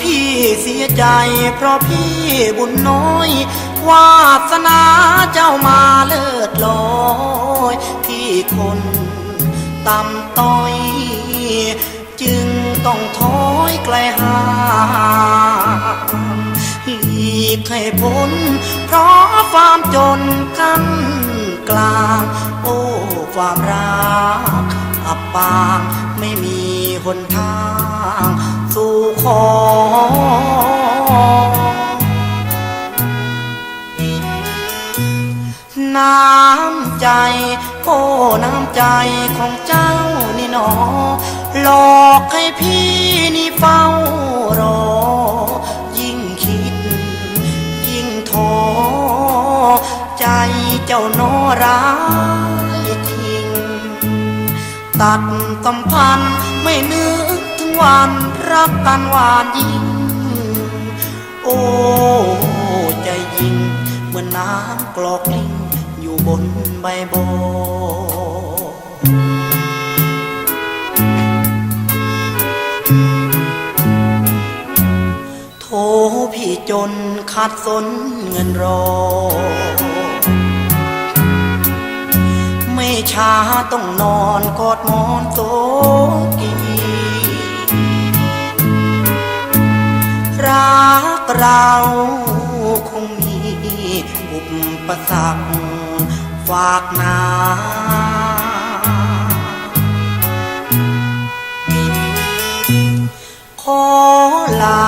พี่เสียใจ เพราะพี่บุญน้อย วาสนาเจ้ามาเลิศลอย พี่คนต่ำต้อย จึงต้องถอยไกลห่างหลีกให้พ้น เพราะความจนกันกลาง โอ้ ความรักอับปางไม่มี อ น้ำใจโอ้น้ำใจของเจ้านี่หนอ หลอกให้พี่นี่เฝ้ารอ ยิ่งคิด ยิ่งท้อใจเจ้าโนร้ายทิ้ง ตัดสัมพันธ์ไม่นึกถึง วันรักกันหวานยิ่ง โอ้ใจยิ่งเหมือนน้ำกรอกลิงอยู่บนใบโบโทพี่จนขาดสนเงินรอ ไม่ช้าต้องนอนกอดหมอนโซกีรั เราคงมีอุปสรรคฝากนาขอลา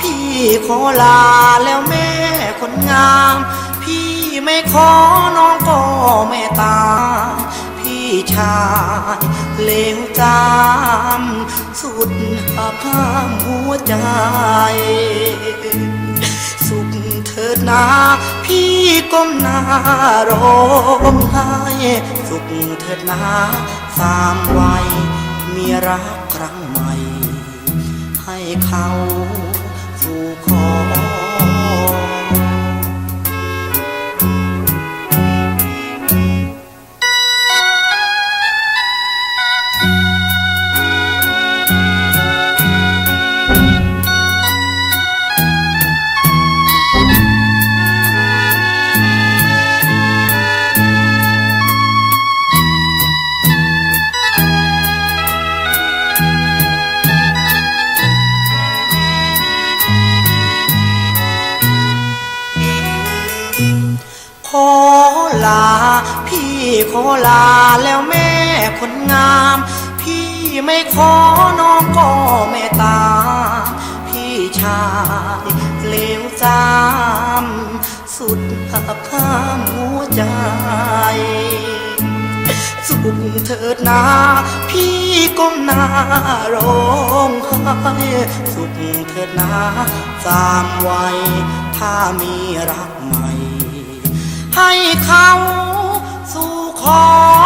พี่ขอลาแล้วแม่คนงาม พี่ไม่ขอน้องก็ไม่ตาม ชายเลวจามสุดหักห้ามหัวใจ สุขเถิดนาพี่ก้มหน้าร้องไห้สุขเถิดนาสามวัยมีรักครั้งใหม่ ให้เขาสู่ข ขอลา พี่ขอลาแล้วแม่คนงาม พี่ไม่ขอน้องก็ไม่ตามพี่ชายเลวจามสุดหักข้ามหัวใจสุขเถิดนา พี่ก้มหน้าร้องไห้สุขเถิดนาสามวัยถ้ามีรักม่ให้เขาสู่ขอ